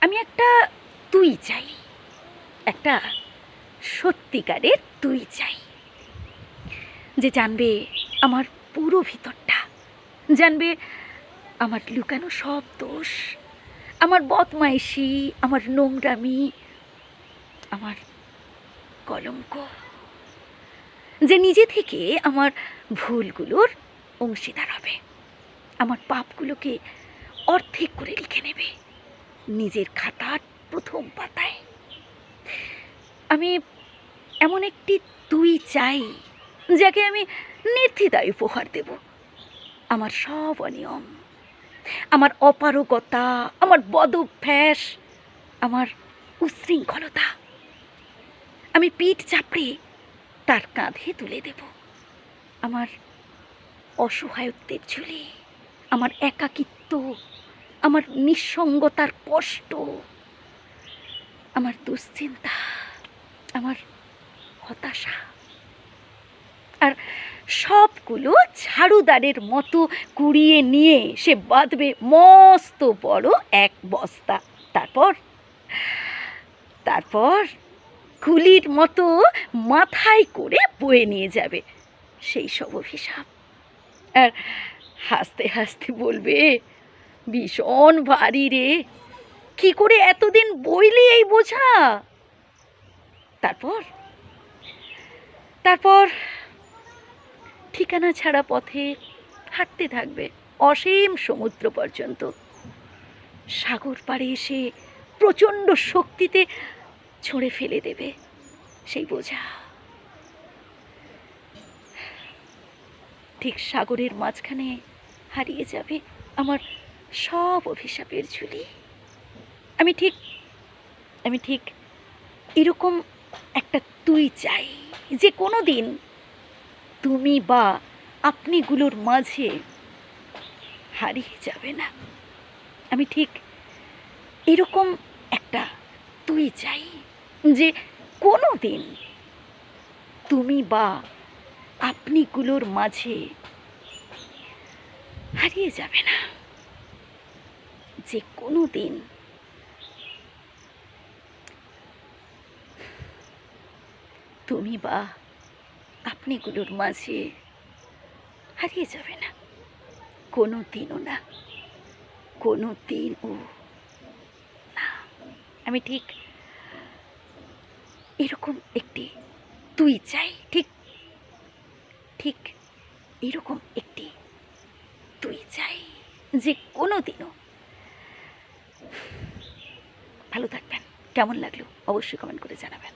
আমি একটা তুই চাই। একটা সত্যিকারের তুই চাই। যে জানবে আমার পুরো ভিতরটা। জানবে আমার লুকানো সব দোষ। আমার বদমাইশি, আমার নোংরামি, আমার কলঙ্ক। যে নিজে থেকে আমার ভুলগুলোর অংশীদার হবে। আমার পাপগুলোকে অর্ধেক করে লিখে নেবে। নিজের খাতার প্রথম পাতায়। আমি এমন একটি তুই চাই, যাকে আমি নির্দ্বিধায় উপহার দেব। আমার সব অনিয়ম, আমার অপারগতা, আমার বদভ্যাস, আমার উচ্ছৃঙ্খলতা আমি পিঠ চাপড়ে তার কাঁধে তুলে দেব। আমার অসহায়ত্বের ঝুলি, আমার একাকিত্ব আমার নিঃসঙ্গতার কষ্ট, আমার দুশ্চিন্তা, আমার হতাশা, আর সবগুলো ঝাড়ুদারের মতো কুড়িয়ে নিয়ে সে বাঁধবে মস্ত বড় এক বস্তা। তারপর তারপর কুলির মতো মাথায় করে বয়ে নিয়ে যাবে সেই সব অভিশাপ। আর হাসতে হাসতে বলবে ভীষণ ভারী রে। কি করে এতদিন বইলি এই বোঝা? তারপর? তারপর ঠিকানা ছাড়া পথে হাঁটতে থাকবে অসীম সমুদ্র পর্যন্ত। সাগর পাড়ে এসে প্রচণ্ড শক্তিতে ছুঁড়ে ফেলে দেবে সেই বোঝা। ঠিক সাগরের মাঝখানে হারিয়ে যাবে আমার সব অভিশাপের ঝুলি। আমি ঠিক আমি ঠিক এরকম একটা তুই চাই যে কোনো দিন তুমি বা আপনিগুলোর মাঝে হারিয়ে যাবে না। আমি ঠিক এরকম একটা তুই চাই যে কোনো দিন তুমি বা আপনিগুলোর মাঝে হারিয়ে যাবে না। যে কোনো দিন তুমি বা আপনিগুলোর মাঝে হারিয়ে যাবে না। কোনো দিনও না। কোনো দিনও না। আমি ঠিক এরকম একটি তুই চাই, ঠিক ঠিক এরকম একটি তুই চাই যে কোনো দিনও ভালো থাকবেন। কেমন লাগল অবশ্যই কমেন্ট করে জানাবেন।